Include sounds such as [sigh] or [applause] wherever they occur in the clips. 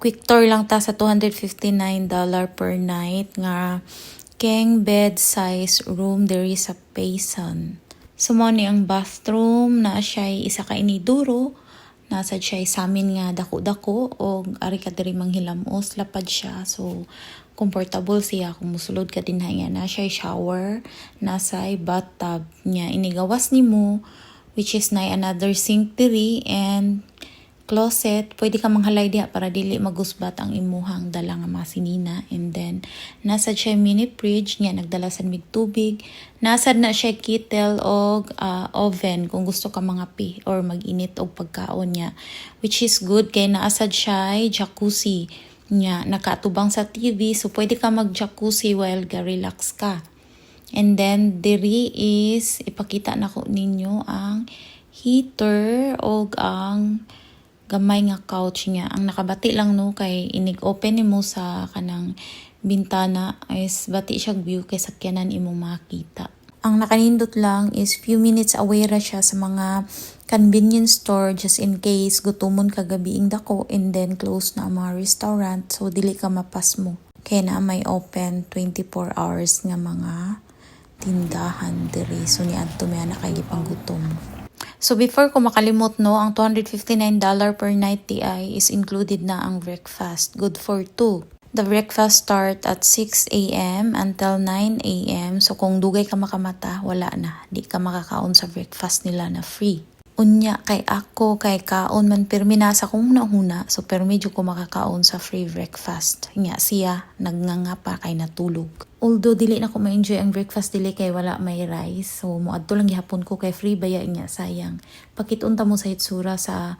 quick tour lang ta sa $259 per night nga king bed size room diri sa Payson. So mo ni ang bathroom na siya isa ka iniduro nasa siya sa amin nga dako-dako o ari ka diri manghilamos lapad siya so comfortable siya kung musulod ka din nga na siya shower nasa bathtub niya inigawas nimo which is na another sink diri and closet, pwede ka manghalay diha para dili magusbat ang imuhang dala nga masinina. And then, nasa siya mini fridge niya, nagdala sa mig tubig. Nasad na siya kettle o ah, oven kung gusto ka mga pi or mag-init og pagkaon niya. Which is good kay naasad siya jacuzzi niya. Nakatubang sa TV so pwede ka mag-jacuzzi while ga-relax ka. And then, diri is, ipakita na ko ninyo ang heater o ang gamay nga couch niya. Ang nakabati lang no kay inig open nimo sa kanang bintana is bati siya view kay sakyanan imong makita. Ang nakanindot lang is few minutes away ra siya sa mga convenience store just in case gutumon ka gabiing dako and then close na ang mga restaurant so dili ka mapas mo. Kaya na may open 24 hours nga mga tindahan diri so ni adto may na kay gipanggutom. So before ko makalimot no, ang $259 per night TI is included na ang breakfast. Good for two. The breakfast start at 6 a.m. until 9 a.m. So kung dugay ka makamata, wala na. Di ka makakaon sa breakfast nila na free. Unya kay ako kay kaon man pirmi nasa kong huna so pero medyo ko makakaon sa free breakfast. Nya siya nagnganga pa kay natulog. Although dili na ko ma-enjoy ang breakfast dili kay wala may rice. So moadto lang gihapon ko kay free baya nya sayang. Pakitunta mo sa hitsura sa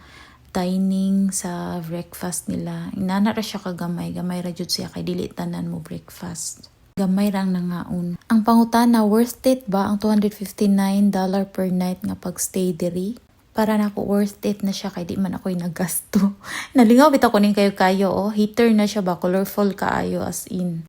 dining sa breakfast nila. Inana ra siya kagamay, gamay ra jud siya kay dili tanan mo breakfast. Gamay rang nangaon. Ang pangutana worth it ba ang $259 per night nga pagstay diri? Para na ako worth it na siya kay di man ako'y naggasto. [laughs] Nalingaw bitaw ko ning kayo kayo oh, heater na siya ba colorful kaayo as in.